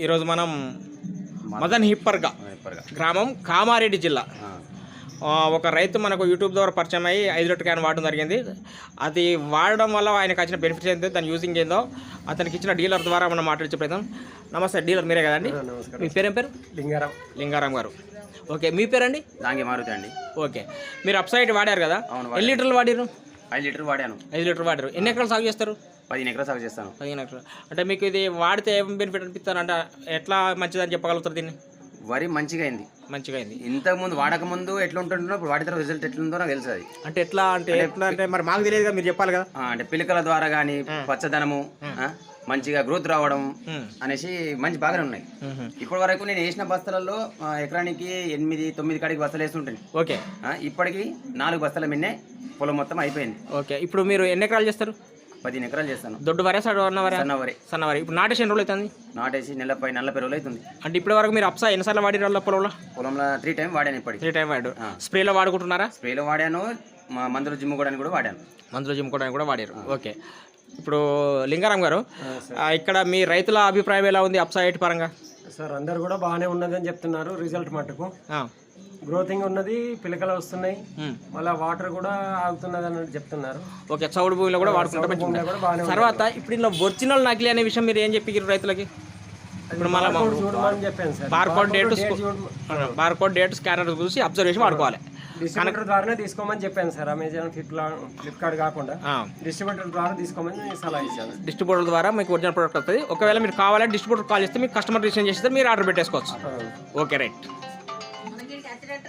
ఈరోజు మనం మదన్ హిప్పర్గా గ్రామం కామారెడ్డి జిల్లా. ఒక రైతు మనకు యూట్యూబ్ ద్వారా పరిచయం అయ్యి ఐదు లీటర్ క్యాన్ వాడడం జరిగింది. అది వాడడం వల్ల ఆయనకు వచ్చిన బెనిఫిట్స్ ఏంటో దాని యూజింగ్ ఏందో అతనికి ఇచ్చిన డీలర్ ద్వారా మనం మాట్లాడించే ప్రయత్నం. నమస్తే డీలర్ మీరే కదండి? మీ పేరేం పేరు? లింగారాం. లింగారాం గారు. ఓకే మీ పేరండి? దానికి మారుతి అండి. ఓకే. మీరు అప్సైడ్ వాడారు కదా? ఎన్ని లీటర్లు వాడారు ఐదు లీటర్ వాడాను. ఐదు లీటర్ వాడారు ఎన్ని ఎకరాలు సాగు చేస్తారు? పదిహేను ఎకరాలు సాగు చేస్తాను. పదిహేను ఎకరాలు. అంటే మీకు ఇది వాడితే ఏం బెనిఫిట్ అనిపిస్తారు అంటే ఎట్లా మంచిదని చెప్పగలుగుతారు దీన్ని? వరి మంచిగా అయింది. మంచిగా అయింది. ఇంతకు ముందు వాడక ముందు ఎట్లా ఉంటుందో ఇప్పుడు వాడిన తర్వాత రిజల్ట్ ఎట్లుందో నాకు తెలుసు అది. అంటే ఎట్లా అంటే ఎట్లా అంటే మరి మాకు తెలియదు కదా మీరు చెప్పాలి కదా. అంటే పిలకల ద్వారా కానీ పచ్చదనము మంచిగా గ్రోత్ రావడం. అనేసి మంచి బాగానే ఉన్నాయి. ఇప్పటి వరకు నేను వేసిన బస్తాలలో ఎకరానికి ఎనిమిది తొమ్మిది కాడికి బస్తాలు వేస్తుంటాను. ఓకే. ఇప్పటికి నాలుగు బస్తాల మిన్నే పొలం మొత్తం అయిపోయింది. ఓకే. ఇప్పుడు మీరు ఎన్ని ఎకరాలు చేస్తారు? పదిహేను ఎకరాలు చేస్తాను. దొడ్డు వరే సడు అన్న వరే సన్న వరి సన్న వరే ఇప్పుడు నాటేసి ఎన్ని రోజులు అవుతుంది? నాటేసి నెలపై నల్ల పెరుగులు అవుతుంది. అంటే ఇప్పటి వరకు మీరు అప్సా ఎన్నిసార్లు వాడిన వాళ్ళ పొలంలో? పొలంలో త్రీ టైం వాడాను ఇప్పటికి. త్రీ టైం వాడు స్ప్రేలో వాడుకుంటున్నారా? స్ప్రేలో వాడాను మా మందులు జిమ్ కూడా కూడా వాడాను. మందులు జిమ్ముకోవడానికి కూడా వాడారు. ఓకే. ఇప్పుడు లింగారాం గారు ఇక్కడ మీ రైతుల అభిప్రాయం ఎలా ఉంది అప్సా ఎయిట్ పరంగా? సార్ అందరు కూడా బాగానే ఉన్నదని చెప్తున్నారు రిజల్ట్ మట్టుకు. ఆ, గ్రోతింగ్ ఉన్నది పిలకలు వస్తున్నాయి. మ్. మళ్ళీ వాటర్ కూడా ఆగుతున్నది అన్నట్టు చెప్తున్నారు. ఓకే చౌడు భూమిలో కూడా వాడుకుంటే తర్వాత ఇప్పుడు ఇందులో ఒరిజినల్ నకిలీ అనే విషయం మీరు ఏం చెప్పి రైతులకి? ఇప్పుడు మళ్ళీ barcode date barcode date scanner చూసి అబ్జర్వేషన్ వాడుకోవాలి. డిస్ట్రిబ్యూటర్ ద్వారానే తీసుకోమని చెప్పాను సార్. అమెజాన్ ఫ్లిప్కార్ట్ ఫ్లిప్కార్ట్ కాకుండా డిస్ట్రిబ్యూటర్ ద్వారా తీసుకోమని సలహా ఇచ్చాను. డిస్ట్రిబ్యూటర్ ద్వారా మీకు ఒరిజినల్ ప్రోడక్ట్ వస్తుంది. ఒకవేళ మీరు కావాలంటే డిస్ట్రిబ్యూటర్ కాల్ చేస్తే మీకు కస్టమర్ రిజిస్ట్రేషన్ చేస్తే మీరు ఆర్డర్ పెట్టేసుకోవచ్చు. Okay right tirar.